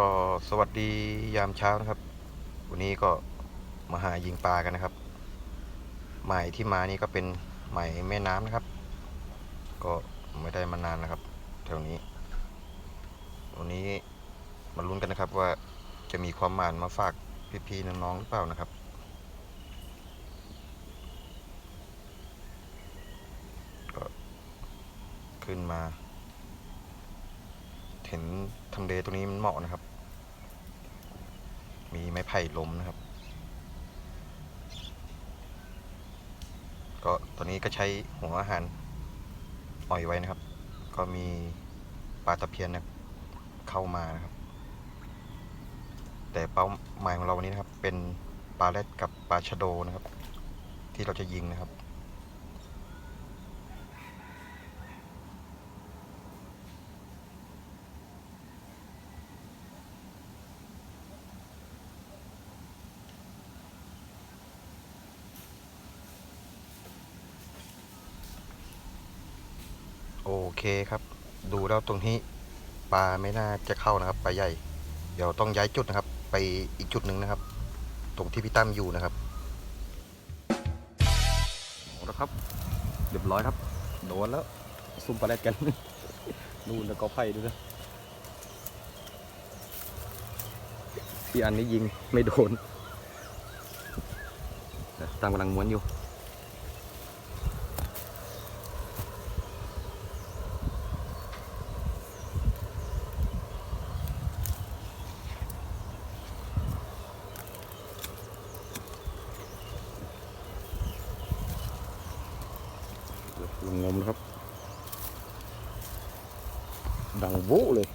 ก็สวัสดียามเช้านะครับ วันนี้ก็มาหายิงปลากันนะครับหมายที่มานี่ก็เป็นหมายแม่น้ำนะครับ ก็ไม่ได้มานานนะครับ แถวนี้ วันนี้มาลุ้นกันนะครับว่าจะมีความหมานมาฝากพี่ๆน้องๆหรือเปล่านะครับก็ขึ้นมา เห็นทำเลตรงนี้มันเหมาะนะครับ มีไม้ไผ่ล้มนะครับ ก็ตอนนี้ก็ใช้หัวอาหารอ่อยไว้นะครับ ก็มีปลาตะเพียนนะเข้ามานะครับ แต่เป้าหมายของเราวันนี้นะครับ เป็นปลาแรดกับปลาชะโดนะครับ ที่เราจะยิงนะครับ โอเคครับ ดูแล้วตรงนี้ปลาไม่น่าจะเข้านะครับปลาใหญ่ เดี๋ยวต้องย้ายจุดนะครับ ไปอีกจุดหนึ่งนะครับ ตรงที่พี่ตั้มอยู่นะครับเอาละครับเรียบร้อยครับโดนแล้วซุ่มปลาแรดกันนู่นแล้วก็ไผ่ด้วยนะที่อันนี้ยิงไม่โดนแต่ตั้มกำลังม้วนอยู่ ลงงมนะครับ ดังโว้เลย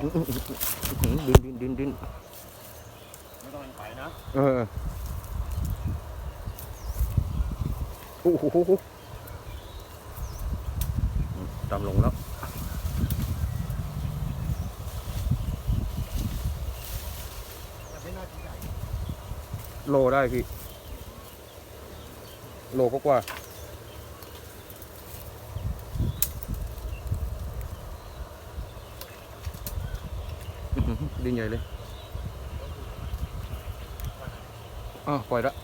อื้ออื้ออื้ออื้อดินดินดินดิน ไม่ต้องไปนะ เออโอ้โหดำลงแล้ว แต่ไม่น่าจะใหญ่ โลได้พี่ โลก็กว่า ดินใหญ่เลยอ้าปล่อยละ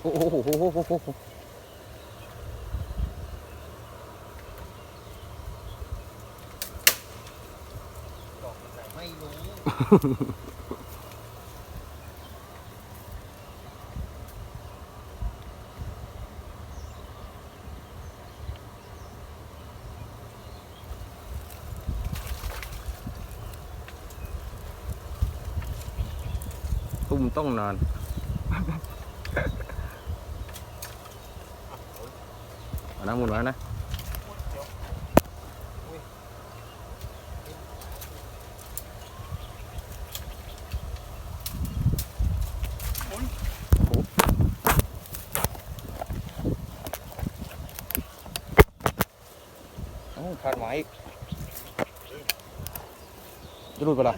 โอ้โหโหโหโหโหโหดอกไม่รู้ ตุ้มต้องนานเอาน้ำมุนไว้นะขาดไม้อีกจะหลุดไปละ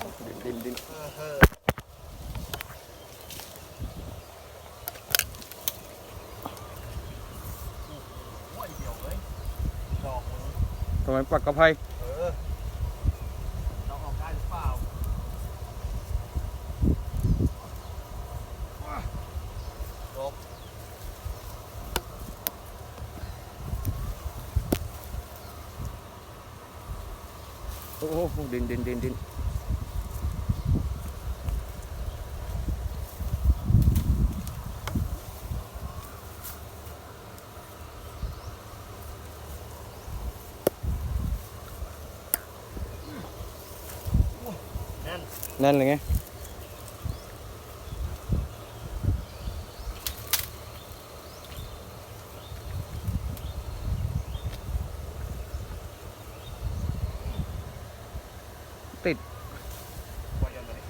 ดินดิน เออเออโอ้ยเดี๋ยวเลยดอกมึ งทำไมปักกระไพเออดอกออกได้หรือเปล่าว้าดอกโอ้โหดินดินดินดิน แน่นแน่นเลยไงติดปล่อยยันมาดิ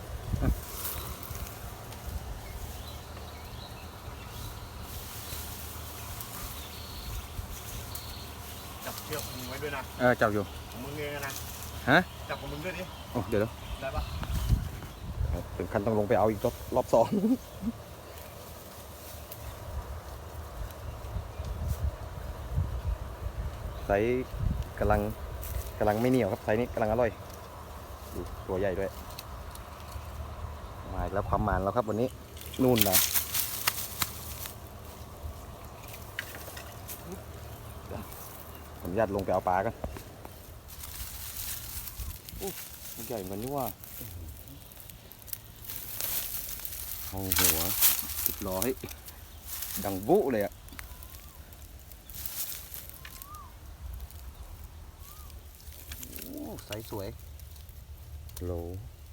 ถึงขั้นต้องลงไปเอาอีกรอบรอบสองไซส์กำลังกำลังไม่เหนียวครับไซส์นี้กำลังอร่อยดูตัวใหญ่ด้วย มาแล้วความหมานแล้วครับวันนี้นู่นนะผมญาตลงไปเอาปลากันโอ้มันใหญ่เหมือนนี่ว่า เอาหัวติดร้อย ดังบุเลยอะโอ้ไซส์สวยโหล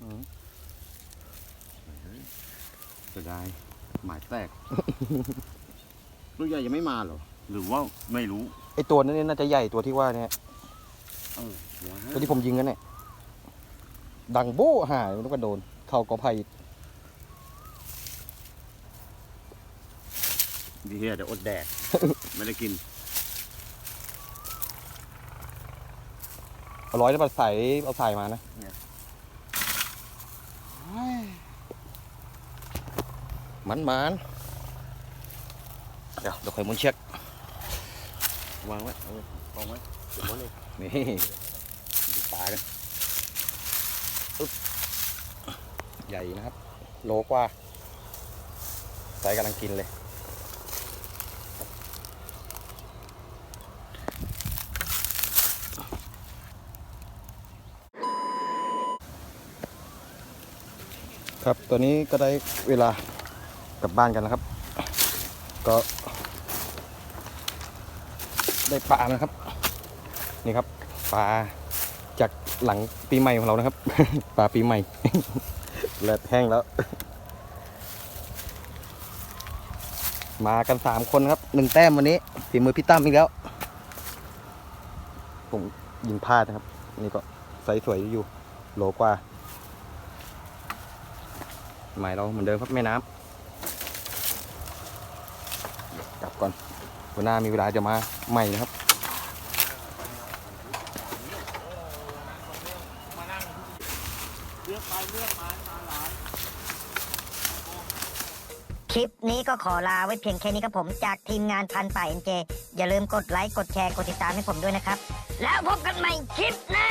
อืมจะได้หมายแตก ลูกใหญ่ยังไม่มาเหรอ หรือว่าไม่รู้ ไอตัวนั้นเนี่ยน่าจะใหญ่ตัวที่ว่าเนี่ยเออว้าตัวที่ผมยิงกันเนี่ย ดังโบ้หายมันก็โดน เข้ากอไผ่อีก ดีเฮียเดี๋ยวอดแดกไม่ได้กิน เอาร้อยแล้วมาใส่เอาใส่มานะมันมันเดี๋ยวเดี๋ยวค่อยหมุนเช็ควางไว้เออวางไว้เก็บไว้เลยนี่ดูปลากันปึ๊บใหญ่นะครับ โลกว่าใส่กำลังกินเลย ครับตัวนี้ก็ได้เวลากลับบ้านกันแล้วครับ ก็ ได้ปลานะครับ นี่ครับปลาจากหลังปีใหม่ของเรานะครับ ปลาปีใหม่เลือดแห้งแล้ว มากันสามคนครับหนึ่งแต้มวันนี้ฝีมือพี่ตั้มอีกแล้ว ผมยิงพลาดนะครับ นี่ก็ใสสวยอยู่โหลกว่า หมายเราเหมือนเดิมครับแม่น้ำกลับก่อนวันหน้ามีเวลาจะมาใหม่นะครับคลิปนี้ก็ขอลาไว้เพียงแค่นี้ครับผมจากทีมงานพันป่าเอ็นเจอย่าลืมกดไลค์ กดแชร์ กดติดตามให้ผมด้วยนะครับ แล้วพบกันใหม่คลิปหน้า